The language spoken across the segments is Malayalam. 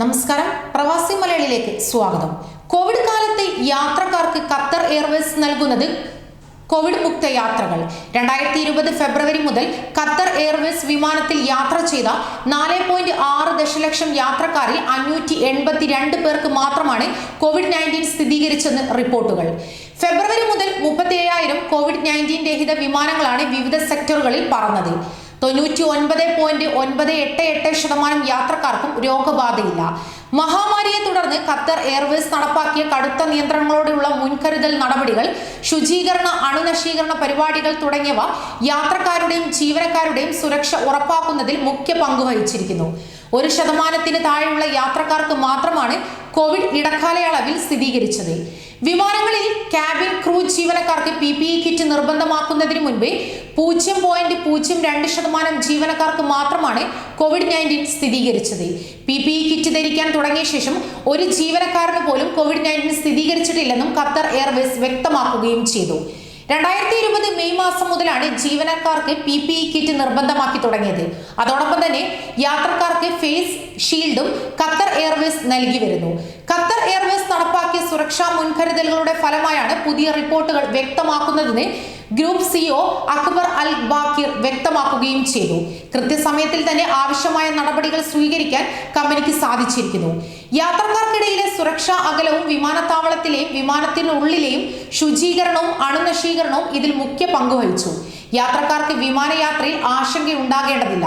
നമസ്കാരം. പ്രവാസി മലയാളിയിലേക്ക് സ്വാഗതം. കോവിഡ് കാലത്തെ യാത്രക്കാർക്ക് ഖത്തർ എയർവേസ് നൽകുന്നത് കോവിഡ് മുക്ത യാത്രകൾ. രണ്ടായിരത്തി ഇരുപത് ഫെബ്രുവരി മുതൽ ഖത്തർ എയർവേസ് വിമാനത്തിൽ യാത്ര ചെയ്ത നാല് പോയിന്റ് ആറ് ദശലക്ഷം യാത്രക്കാരിൽ അഞ്ഞൂറ്റി എൺപത്തി രണ്ട് പേർക്ക് മാത്രമാണ് കോവിഡ് നയന്റീൻ സ്ഥിരീകരിച്ചെന്ന് റിപ്പോർട്ടുകൾ. ഫെബ്രുവരി മുതൽ മുപ്പത്തി ഏഴായിരം കോവിഡ് നയന്റീൻ രഹിത വിമാനങ്ങളാണ് വിവിധ സെക്ടറുകളിൽ പറന്നത്. തൊണ്ണൂറ്റി ഒൻപത് പോയിന്റ് ഒൻപത് എട്ട് എട്ട് ശതമാനം യാത്രക്കാർക്കും രോഗബാധയില്ല. മഹാമാരിയെ തുടർന്ന് ഖത്തർ എയർവേസ് നടപ്പാക്കിയ കടുത്ത നിയന്ത്രണങ്ങളോടെയുള്ള മുൻകരുതൽ നടപടികൾ ശുചീകരണ അണുനശീകരണ പരിപാടികൾ തുടങ്ങിയവ യാത്രക്കാരുടെയും ജീവനക്കാരുടെയും സുരക്ഷ ഉറപ്പാക്കുന്നതിൽ മുഖ്യ പങ്ക് വഹിച്ചിരിക്കുന്നു. ഒരു ശതമാനത്തിന് താഴെയുള്ള യാത്രക്കാർക്ക് മാത്രമാണ് കോവിഡ് ഇടക്കാലയളവിൽ സ്ഥിരീകരിച്ചത്. വിമാനങ്ങളിൽ ക്യാബിൻ ജീവനക്കാർക്ക് പി പി ഇ കിറ്റ് നിർബന്ധമാക്കുന്നതിന് മുൻപേ പൂജ്യം പോയിന്റ് പൂജ്യം രണ്ട് ശതമാനം ജീവനക്കാർക്ക് മാത്രമാണ് കോവിഡ് നയന്റീൻ സ്ഥിരീകരിച്ചത്. പി പി ഇ കിറ്റ് ധരിക്കാൻ തുടങ്ങിയ ശേഷം ഒരു ജീവനക്കാരന് പോലും കോവിഡ് നയന്റീൻ സ്ഥിരീകരിച്ചിട്ടില്ലെന്നും ഖത്തർ എയർവേസ് വ്യക്തമാക്കുകയും ചെയ്തു. രണ്ടായിരത്തി ഇരുപത് മെയ് മാസം മുതലാണ് ജീവനക്കാർക്ക് പി പി ഇ കിറ്റ് നിർബന്ധമാക്കി തുടങ്ങിയത്. അതോടൊപ്പം തന്നെ യാത്രക്കാർക്ക് ഫേസ് ഷീൽഡും ഖത്തർ എയർവേസ് നൽകി വരുന്നു. എയർവേസ് നടപ്പാക്കിയ സുരക്ഷാ മുൻകരുതലുകളുടെ ഫലമായാണ് പുതിയ റിപ്പോർട്ടുകൾ വ്യക്തമാക്കുന്നതെന്ന് group CEO Akbar Al Baker വ്യക്തമാക്കുകയും ചെയ്തു. കൃത്യസമയത്തിൽ തന്നെ ആവശ്യമായ നടപടികൾ സ്വീകരിക്കാൻ കമ്പനിക്ക് സാധിച്ചിരിക്കുന്നു. യാത്രക്കാർക്കിടയിലെ സുരക്ഷാ അകലവും വിമാനത്താവളത്തിലെയും വിമാനത്തിനുള്ളിലെയും ശുചീകരണവും അണുനശീകരണവും ഇതിൽ മുഖ്യ പങ്കുവഹിച്ചു. യാത്രക്കാർക്ക് വിമാനയാത്രയിൽ ആശങ്കയുണ്ടാകേണ്ടതില്ല.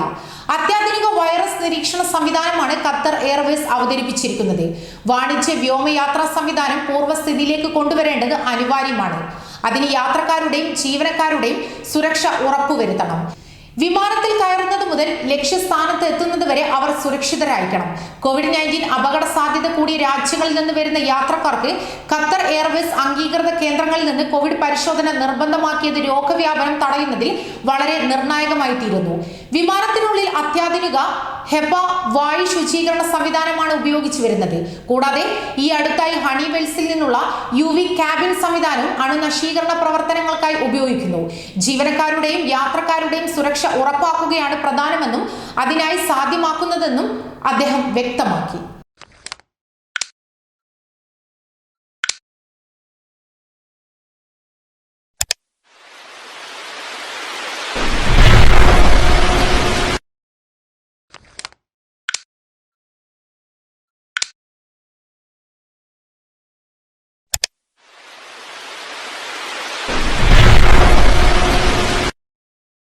അത്യാധുനിക വൈറസ് നിരീക്ഷണ സംവിധാനമാണ് ഖത്തർ എയർവേസ് അവതരിപ്പിച്ചിരിക്കുന്നത്. വാണിജ്യ വ്യോമയാത്രാ സംവിധാനം പൂർവസ്ഥിതിയിലേക്ക് കൊണ്ടുവരേണ്ടത് അനിവാര്യമാണ്. അതിന് യാത്രക്കാരുടെയും ജീവനക്കാരുടെയും സുരക്ഷ ഉറപ്പുവരുത്തണം. വിമാനത്തിൽ കയറുന്നത് മുതൽ ലക്ഷ്യസ്ഥാനത്ത് എത്തുന്നത് വരെ അവർ സുരക്ഷിതരായിരിക്കണം. കോവിഡ് നയന്റീൻ അപകട സാധ്യത കൂടിയ രാജ്യങ്ങളിൽ നിന്ന് വരുന്ന യാത്രക്കാർക്ക് ഖത്തർ എയർവേസ് അംഗീകൃത കേന്ദ്രങ്ങളിൽ നിന്ന് കോവിഡ് പരിശോധന നിർബന്ധമാക്കിയത് രോഗവ്യാപനം തടയുന്നതിൽ വളരെ നിർണായകമായി തീരുന്നു വിമാനത്തിനുള്ളിൽ അത്യാധുനിക ഹെപ്പ വായു ശുചീകരണ സംവിധാനമാണ് ഉപയോഗിച്ചു വരുന്നത്. കൂടാതെ ഈ അടുത്തായി ഹണിവെൽസിൽ നിന്നുള്ള യു വി ക്യാബിൻ സംവിധാനം അണുനശീകരണ പ്രവർത്തനങ്ങൾക്കായി ഉപയോഗിക്കുന്നു. ജീവനക്കാരുടെയും യാത്രക്കാരുടെയും സുരക്ഷ ഉറപ്പാക്കുകയാണ് പ്രധാനമെന്നും അതിനായി സാധ്യമാക്കുന്നതെന്നും അദ്ദേഹം വ്യക്തമാക്കി.